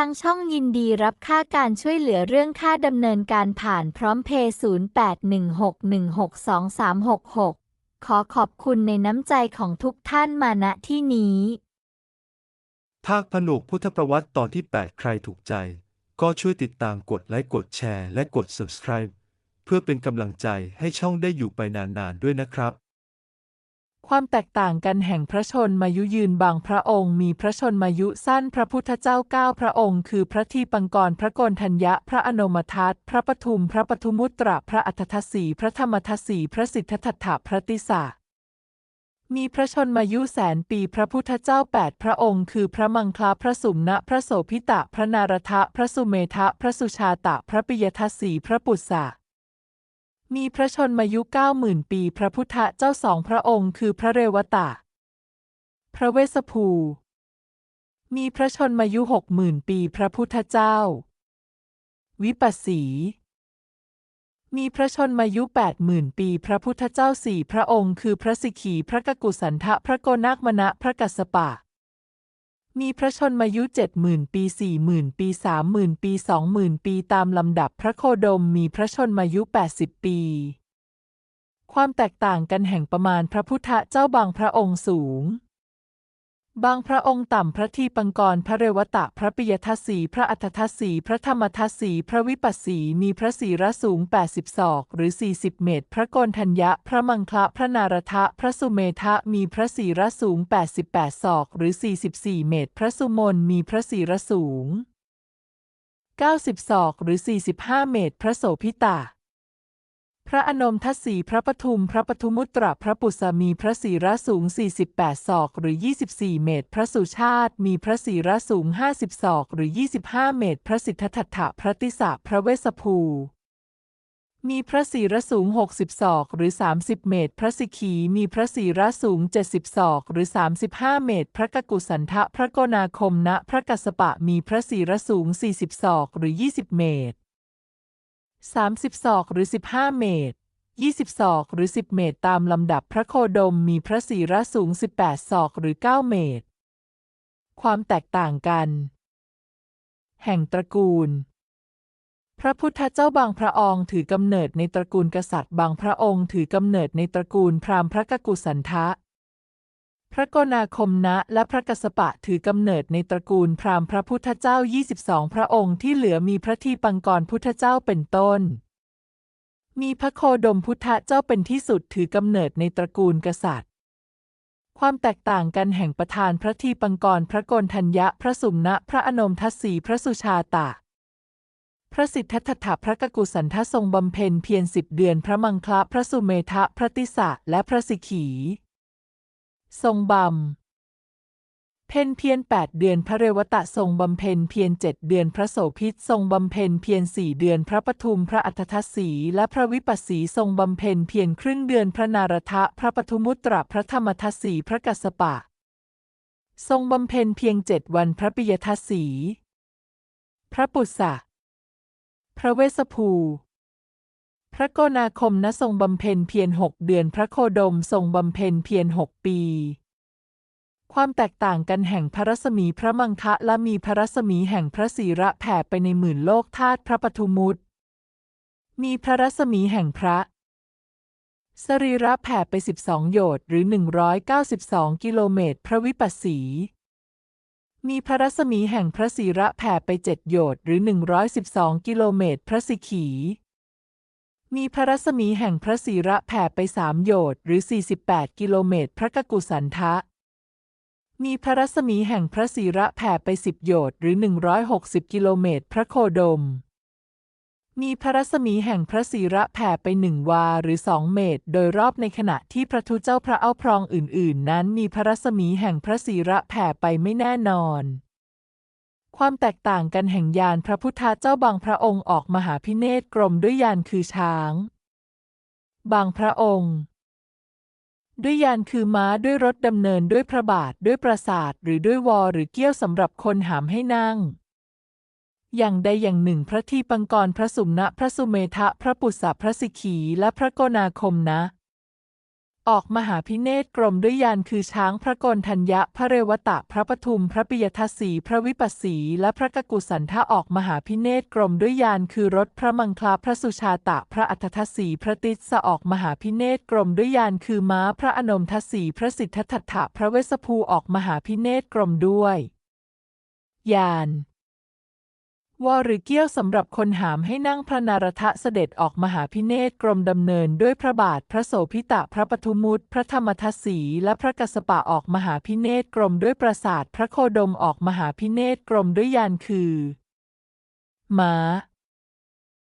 ทางช่องยินดีรับค่าการช่วยเหลือเรื่องค่าดำเนินการผ่านพร้อมเพย์0816162366 ขอขอบคุณในน้ำใจของทุกท่านมาณที่นี้ ภาคผนวกพุทธประวัติตอนที่ 8 ใครถูกใจ ก็ช่วยติดตามกดไลค์กดแชร์และกด subscribe เพื่อเป็นกำลังใจให้ช่องได้อยู่ไปนานๆด้วยนะครับ ความแตกต่างกันแห่งพระชนมายุยืนบางพระองค์มีพระชนมายุสั้นพระพุทธเจ้าเก้าพระองค์ คือพระทีปังกรพระโกนทัญญะ พระอนมทัตพระปทุม พระปทุมุตระ พระอัฏฐทศีพระธรรมทัศีพระสิทธัตถะพระติสามีพระชนมายุแสนปีพระพุทธเจ้าแปดพระองค์ คือพระมังคลาพระสุมนะพระโสพิตะ พระนารทะ พระสุเมทะ พระสุชาตะ พระปิยทัสสีพระปุษสะ มีพระชนมายุเก้าหมื่นปี พระพุทธเจ้าสองพระองค์คือพระเรวตะ พระเวสสภู มีพระชนมายุหกหมื่นปี พระพุทธเจ้า วิปัสสี มีพระชนมายุแปดหมื่นปี พระพุทธเจ้าสี่พระองค์คือพระสิกขี พระกกุสันทะ พระโกนักมณะ พระกัสสปะ มีพระชนมายุเจ็ดหมื่นปีสี่หมื่นปีสามหมื่นปีสองหมื่นปีตามลำดับพระโคดมมีพระชนมายุแปดสิบปี ความแตกต่างกันแห่งประมาณพระพุทธเจ้าบางพระองค์สูง บางพระองค์ต่ำพระทีปังกร พระเรวตะ พระปิยทัสสี พระอัฏฐทัสสี พระธรรมทัสสี พระวิปัสสี มีพระศีระสูง 80 ศอก หรือ 40 เมตร พระโกนทัญญะ พระมังคละ พระนารทะ พระสุเมทะ มีพระศีระสูง 88 ศอก หรือ 44 เมตร พระสุมน มีพระศีระสูง 90 ศอก หรือ 45 เมตร พระโสพิตา พระอนมทัศสีพระปทุม พระปทุมุตระพระปุษมีพระศีระสูง 48 ศอก หรือ 24 เมตร พระสุชาติ มีพระศีระสูง 50 ศอก หรือ 25 เมตร พระสิทธัตถะพระติสะพระเวสภู มีพระศีระสูง 60 ศอก หรือ 30 เมตร พระสิขี มีพระศีระสูง 70 ศอก หรือ 35 เมตร พระกกุสันทะพระโกนาคมณพระกัสสปะ มีพระศีระสูง 40 ศอก หรือ 20 เมตร 30ศอกหรือ 15 เมตร 20ศอกหรือ 10 เมตร ตามลำดับพระโคดมมีพระศีระสูง 18ศอกหรือ 9 เมตร ความแตกต่างกัน แห่งตระกูล พระพุทธเจ้าบางพระองค์ถือกำเนิดในตระกูลกษัตริย์ บางพระองค์ถือกำเนิดในตระกูลพราหมณ์พระกกุสันทะ พระโกนาคมนะและพระกสปะถือกำเนิดในตระกูลพราหมณ์พระพุทธเจ้า 22 พระองค์ที่เหลือมีพระทีปังกรพุทธเจ้าเป็นต้น มีพระโคดมพุทธเจ้าเป็นที่สุดถือกำเนิดในตระกูลกษัตริย์ ความแตกต่างกันแห่งประธานพระทีปังกรพระโกนทัญญะพระสุมนะพระอนมทัศสีพระสุชาตะพระสิทธัตถะพระกกุสันทะทรงบำเพ็ญเพียรสิบเดือนพระมังคละพระสุเมทะพระติสะและพระสิกขี ทรงบำเพ็ญเพียรแปดเดือนพระเรวตะทรงบำเพ็ญเพียรเจ็ดเดือนพระโสพิตทรงบำเพ็ญเพียรสี่เดือนพระปทุมพระอัฏฐทัสสีและพระวิปัสสีทรงบำเพ็ญเพียรครึ่งเดือนพระนารทะพระปทุมุตระพระธรรมทศีพระกัสสปะ ทรงบำเพ็ญเพียงเจ็ดวันพระปิยทัสสี พระปุษสะพระเวสภู พระโกนาคมณทรงบำเพ็ญเพียรหกเดือนพระโคดมทรงบำเพ็ญเพียรหกปี ความแตกต่างกันแห่งพระรัศมีพระมังคะและมีพระรัศมีแห่งพระศีระแผ่ไปในหมื่นโลกธาตุพระปทุมุตมีพระรัศมีแห่งพระสรีระแผ่ไป 12 โยชน์หรือ 192 กิโลเมตร พระวิปัสสี มีพระรัศมีแห่งพระศีระแผ่ไปเจ็ดโยชน์หรือ 112 กิโลเมตร พระสิกขี มีพระรัศมีแห่งพระศีระแผ่ไปสามโยชน์หรือ 48 กิโลเมตร พระกกุสันทะ มีพระรัศมีแห่งพระศีระแผ่ไปสิบโยชน์หรือ 160 กิโลเมตร พระโคดม มีพระรัศมีแห่งพระศีระแผ่ไปหนึ่งวาหรือสองเมตร โดยรอบในขณะที่พระทุเจ้าพระเอาพรองอื่น ๆ นั้น มีพระรัศมีแห่งพระศีระแผ่ไปไม่แน่นอน ความแตกต่างกันแห่งยานพระพุทธเจ้าบางพระองค์ออกมหาพิเนศกรมด้วยยานคือช้าง บางพระองค์ ด้วยยานคือม้าด้วยรถดำเนินด้วยพระบาทด้วยปราสาทหรือด้วยวอหรือเกี้ยวสำหรับคนหามให้นั่ง อย่างใดอย่างหนึ่งพระทีปังกรพระสุมนะพระสุเมทะพระปุษสะพระสิกขีและพระโกนาคมนะ ออกมหาพิเนศกรมด้วยยานคือช้างพระกลทัญญะพระเรวตะพระปทุมพระปิยทศีพระวิปัสสีและพระกกุสันทะออกมหาพิเนศกรมด้วยยานคือรถพระมังคลาพระสุชาตะพระอัฏฐทัสสีพระติสออกมหาพิเนศกรมด้วยยานคือม้าพระอนมทัสสีพระสิทธัตถะพระเวสสภูออกมหาพิเนศกรมด้วยยาน วอหรือเกี้ยวสำหรับคนหามให้นั่งพระนารทะเสด็จออกมหาพิเนศกรมดำเนินด้วยพระบาทพระโสพิตะพระปทุมุตพระธรรมทัศีและพระกสสปะออกมหาพิเนศกรมด้วยปราสาทพระโคดมออกมหาพิเนศกรมด้วยยานคือ ม้า